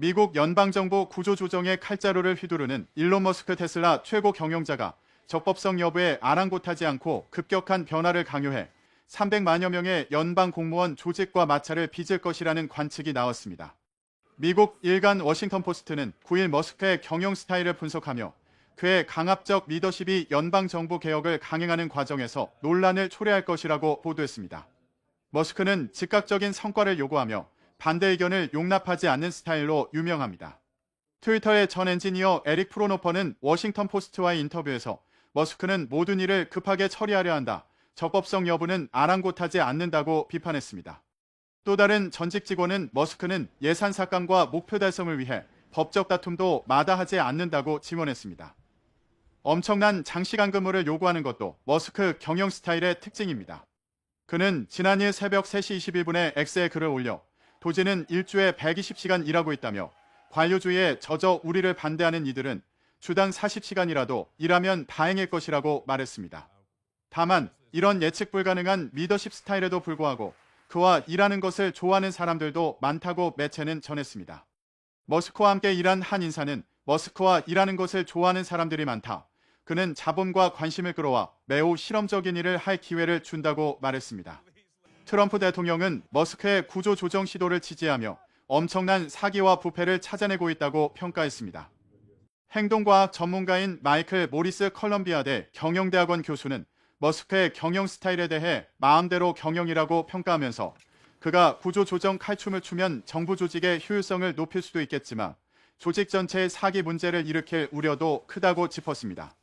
미국 연방정부 구조조정의 칼자루를 휘두르는 일론 머스크 테슬라 최고 경영자가 적법성 여부에 아랑곳하지 않고 급격한 변화를 강요해 300만여 명의 연방 공무원 조직과 마찰을 빚을 것이라는 관측이 나왔습니다. 미국 일간 워싱턴 포스트는 9일 머스크의 경영 스타일을 분석하며 그의 강압적 리더십이 연방 정부 개혁을 강행하는 과정에서 논란을 초래할 것이라고 보도했습니다. 머스크는 즉각적인 성과를 요구하며 반대 의견을 용납하지 않는 스타일로 유명합니다. 트위터의 전 엔지니어 에릭 프로노퍼는 워싱턴 포스트와의 인터뷰에서 머스크는 모든 일을 급하게 처리하려 한다. 적법성 여부는 아랑곳하지 않는다고 비판했습니다. 또 다른 전직 직원은 머스크는 예산 삭감과 목표 달성을 위해 법적 다툼도 마다하지 않는다고 지원했습니다. 엄청난 장시간 근무를 요구하는 것도 머스크 경영 스타일의 특징입니다. 그는 지난일 새벽 3시 21분에 X에 글을 올려 도지는 일주에 120시간 일하고 있다며 관료주의에 젖어 우리를 반대하는 이들은 주당 40시간이라도 일하면 다행일 것이라고 말했습니다. 다만 이런 예측 불가능한 리더십 스타일에도 불구하고 그와 일하는 것을 좋아하는 사람들도 많다고 매체는 전했습니다. 머스크와 함께 일한 한 인사는 머스크와 일하는 것을 좋아하는 사람들이 많다. 그는 자본과 관심을 끌어와 매우 실험적인 일을 할 기회를 준다고 말했습니다. 트럼프 대통령은 머스크의 구조 조정 시도를 지지하며 엄청난 사기와 부패를 찾아내고 있다고 평가했습니다. 행동과학 전문가인 마이클 모리스 컬럼비아대 경영대학원 교수는 머스크의 경영 스타일에 대해 마음대로 경영이라고 평가하면서 그가 구조 조정 칼춤을 추면 정부 조직의 효율성을 높일 수도 있겠지만 조직 전체의 사기 문제를 일으킬 우려도 크다고 짚었습니다.